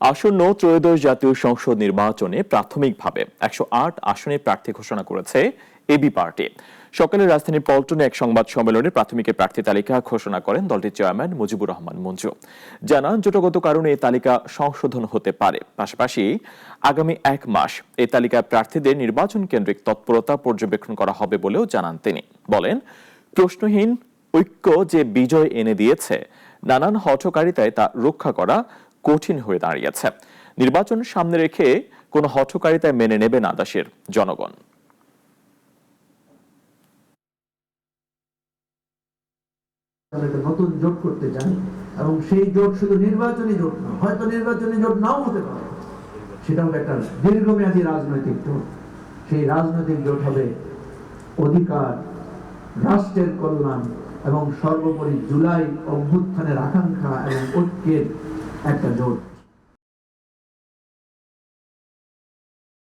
আসন্ন ত্রয়োদশ জাতীয় সংসদ নির্বাচনে প্রাথমিকভাবে একশো আট আসনে প্রার্থী ঘোষণা করেছে এবি পার্টি। সকালে রাজধানীর পল্টনে এক সংবাদ সম্মেলনে প্রাথমিকের প্রার্থী তালিকা ঘোষণা করেন দলটির চেয়ারম্যান মুজিবুর রহমান মঞ্জু। জানান, জোটগত কারণে এই তালিকা সংশোধন হতে পারে। পাশাপাশি আগামী এক মাস এই তালিকায় প্রার্থীদের নির্বাচন কেন্দ্রিক তৎপরতা পর্যবেক্ষণ করা হবে বলেও জানান তিনি। বলেন, প্রশ্নহীন ঐক্য যে বিজয় এনে দিয়েছে, নানান হঠকারিতায় তা রক্ষা করা কঠিন হয়ে দাঁড়িয়েছে। নির্বাচন সামনে রেখে কোনো হঠকারিতায় মেনে নেবে না দেশের জনগণ। নতুন জোট করতে এবং সেই জোট শুধু নির্বাচনী জোট না, হয়তো নির্বাচনী জোট নাও হতে পারে। একটা দীর্ঘমেয়াদী রাজনৈতিক জোট। সেই রাজনৈতিক জোট হবে অধিকার, রাষ্ট্রের কল্যাণ এবং সর্বোপরি জুলাই অভ্যুত্থানের আকাঙ্ক্ষা এবং ঐক্যের একটা জোট।